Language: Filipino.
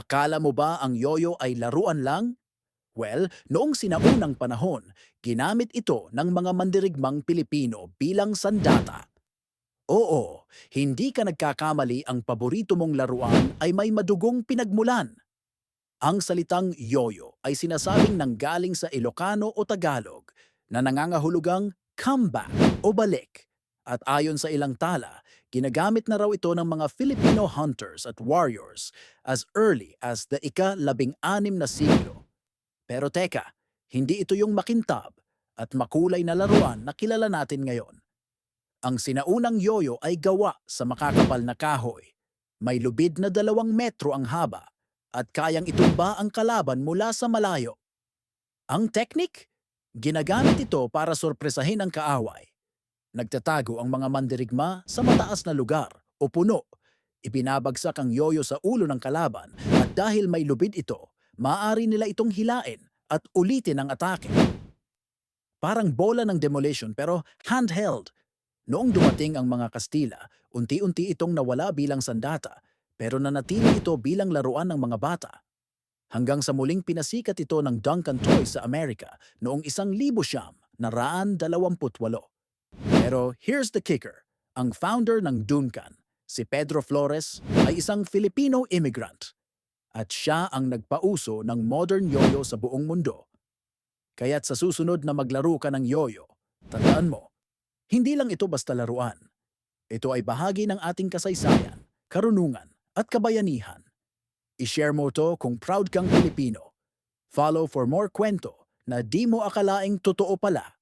Akala mo ba ang yoyo ay laruan lang? Well, noong sinaunang panahon, ginamit ito ng mga mandirigmang Pilipino bilang sandata. Oo, hindi ka nagkakamali ang paborito mong laruan ay may madugong pinagmulan. Ang salitang yoyo ay sinasabing nanggaling sa Ilocano o Tagalog na nangangahulugang comeback o balik. At ayon sa ilang tala, ginagamit na raw ito ng mga Filipino hunters at warriors as early as the ika-labing-anim na siglo. Pero teka, hindi ito yung makintab at makulay na laruan na kilala natin ngayon. Ang sinaunang yoyo ay gawa sa makakapal na kahoy. May lubid na dalawang metro ang haba at kayang itumba ang kalaban mula sa malayo. Ang teknik? Ginagamit ito para sorpresahin ang kaaway. Nagtatago ang mga mandirigma sa mataas na lugar o puno. Ibinabagsak ang yoyo sa ulo ng kalaban at dahil may lubid ito, maaari nila itong hilain at ulitin ang atake. Parang bola ng demolition pero handheld. Noong dumating ang mga Kastila, unti-unti itong nawala bilang sandata pero nanatili ito bilang laruan ng mga bata. Hanggang sa muling pinasikat ito ng Duncan Toys sa Amerika noong isang libo siyam na raan dalawamputwalo. Pero here's the kicker. Ang founder ng Duncan, si Pedro Flores, ay isang Filipino immigrant. At siya ang nagpauso ng modern yoyo sa buong mundo. Kaya't sa susunod na maglaro ka ng yoyo, tandaan mo, hindi lang ito basta laruan. Ito ay bahagi ng ating kasaysayan, karunungan, at kabayanihan. I-share mo to kung proud kang Pilipino. Follow for more kwento na di mo akalaing totoo pala